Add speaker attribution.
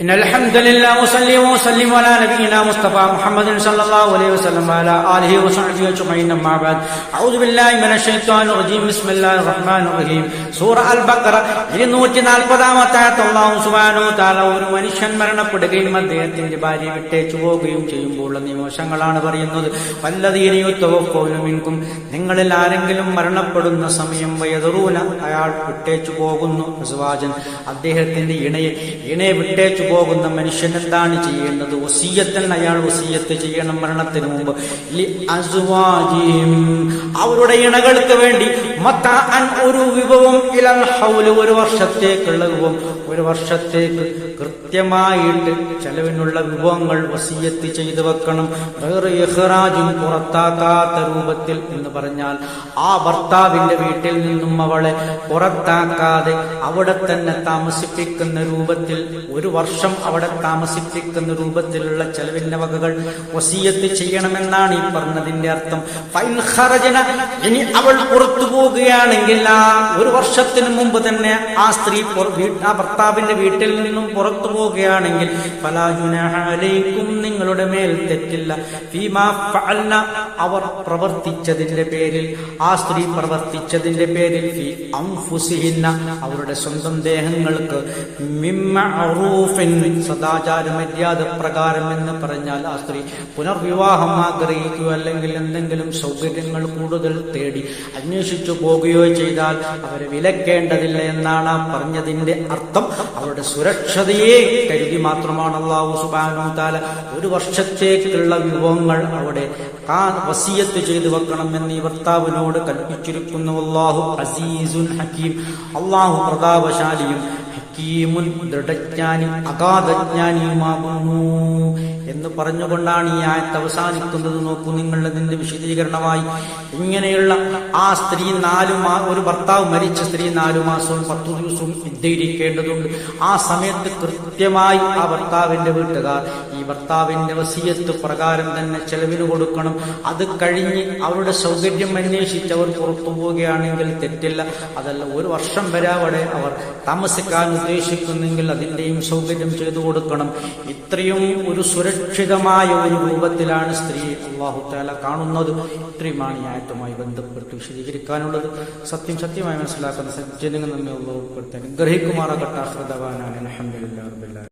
Speaker 1: إن الحمد لله وصلي وسلم على نبينا مصطفى محمد صلى الله عليه وسلم وعلى آله وصحبه أجمعين أما بعد أعوذ بالله من الشيطان الرجيم بسم الله الرحمن الرحيم സൂറ അൽ ബക്കറ ഇരുന്നൂറ്റി നാൽപ്പതാമത്തെ അള്ളാഹു സുബാനോ താല ഒരു മനുഷ്യൻ മരണപ്പെടുകയും അദ്ദേഹത്തിന്റെ ഭാര്യ വിട്ടേച്ചു പോവുകയും ചെയ്യുമ്പോൾ ഉള്ള നിമിഷങ്ങളാണ് പറയുന്നത് വല്ലതീനയുത്തവക്കോനുമിൻകും നിങ്ങളിൽ ആരെങ്കിലും മരണപ്പെടുന്ന സമയം വയതറൂന അയാൾ വിട്ടേച്ചു പോകുന്നു സുവാജൻ അദ്ദേഹത്തിന്റെ ഇണയെ ഇണയെ വിട്ടേച്ചു പോകുന്ന മനുഷ്യൻ എന്താണ് ചെയ്യേണ്ടത്? വസീയത്തൻ അയാൾ ഒസീയത്ത് ചെയ്യണം മരണത്തിന് മുമ്പ്. അവരുടെ ഇണകൾക്ക് വേണ്ടി ഒരു വിഭവം ഇലൽ ഹൗൽ ഒരു വർഷത്തേക്കുള്ള വിഭവം. ഒരു വർഷത്തേക്ക് കൃത്യമായിട്ട് ചെലവിനുള്ള വിഭവങ്ങൾ വസീയത്ത് ചെയ്തു വെക്കണം. വേറെ പുറത്താക്കാത്ത രൂപത്തിൽ എന്ന് പറഞ്ഞാൽ ആ ഭർത്താവിന്റെ വീട്ടിൽ നിന്നും അവളെ പുറത്താക്കാതെ അവിടെ തന്നെ താമസിപ്പിക്കുന്ന രൂപത്തിൽ ഒരു വർഷം അവിടെ താമസിപ്പിക്കുന്ന രൂപത്തിലുള്ള ചെലവിന്റെ വകകൾ വസീയത്ത് ചെയ്യണമെന്നാണ് ഈ പറഞ്ഞതിന്റെ അർത്ഥം. ഇനി അവൾ പുറത്തു പോവുകയാണെങ്കിൽ ആ ഒരു വർഷത്തിന് മുമ്പ് തന്നെ ആ സ്ത്രീ ആ ഭർത്താവിന്റെ വീട്ടിൽ നിന്നും പുറത്തു പോവുകയാണെങ്കിൽ ഫലാ ജുനാഹ അലൈക്കും നിങ്ങളുടെ മേൽ തെറ്റില്ല. അവർ പ്രവർത്തിച്ചതിന്റെ പേരിൽ ആ സ്ത്രീ പ്രവർത്തിച്ചതിന്റെ പേരിൽ അവരുടെ സ്വന്തം ദേഹങ്ങൾക്ക് മിമ്മഅറൂഫിൻ സദാചാര മര്യാദ പ്രകാരം എന്ന് പറഞ്ഞാൽ ആ സ്ത്രീ പുനർവിവാഹം ആഗ്രഹിക്കുകയോ അല്ലെങ്കിൽ എന്തെങ്കിലും സൗകര്യങ്ങൾ കൂടുതൽ തേടി അന്വേഷിച്ചു പോകുകയോ ചെയ്താൽ അവരെ വിലക്കേണ്ടതില്ല എന്നാണ് പറഞ്ഞതിന്റെ അർത്ഥം. അവരുടെ സുരക്ഷതയെ കരുതി മാത്രമാണ് അള്ളാഹു സുബാനു താല ഒരു വർഷത്തേക്കുള്ള വിഭവങ്ങൾ അവിടെ വസീയത്ത് ചെയ്തു വെക്കണം എന്ന് ഈ ഭർത്താവിനോട് കൽപ്പിച്ചിരിക്കുന്നു. അള്ളാഹു അസീസുൻ ഹക്കീം. അള്ളാഹു പ്രതാപശാലിയും ഹക്കീമുൻ അഗാധജ്ഞാനിയുമാകുന്നു എന്ന് പറഞ്ഞുകൊണ്ടാണ് ഈ ആയത്ത് അവസാനിക്കുന്നത്. നോക്കൂ നിങ്ങൾ അതിന്റെ വിശദീകരണമായി. ഇങ്ങനെയുള്ള ആ സ്ത്രീ നാലു മാ ഒരു ഭർത്താവ് മരിച്ച സ്ത്രീ നാലു മാസവും പത്തു ദിവസവും വിദ്യയിരിക്കേണ്ടതുണ്ട് ആ സമയത്ത് കൃത്യമായി ആ ഭർത്താവിന്റെ വീട്ടുകാർ ഈ ഭർത്താവിന്റെ വസീയത്ത് പ്രകാരം തന്നെ ചെലവിന് കൊടുക്കണം. അത് കഴിഞ്ഞ് അവരുടെ സൗകര്യം അന്വേഷിച്ച് അവർ പുറത്തു പോവുകയാണെങ്കിൽ തെറ്റില്ല. അതല്ല ഒരു വർഷം വരെ അവിടെ അവർ താമസിക്കാൻ ഉദ്ദേശിക്കുന്നെങ്കിൽ അതിന്റെയും സൗകര്യം ചെയ്തു കൊടുക്കണം. ഇത്രയും ഒരു സുരക്ഷിതമായ ഒരു രൂപത്തിലാണ് സ്ത്രീ അള്ളാഹു താല കാണുന്നത്. ഇത്രയുമാണ് ന്യായത്തുമായി ബന്ധപ്പെട്ട് വിശദീകരിക്കാനുള്ളത്. സത്യം സത്യമായി മനസ്സിലാക്കുന്ന സജ്ജനങ്ങൾ നമ്മെ ഉള്ളവർപ്പെടുത്തി അനുഗ്രഹിക്കുമാറാകട്ടെ. അഹ്രദവാനാണ് അലഹമില്ല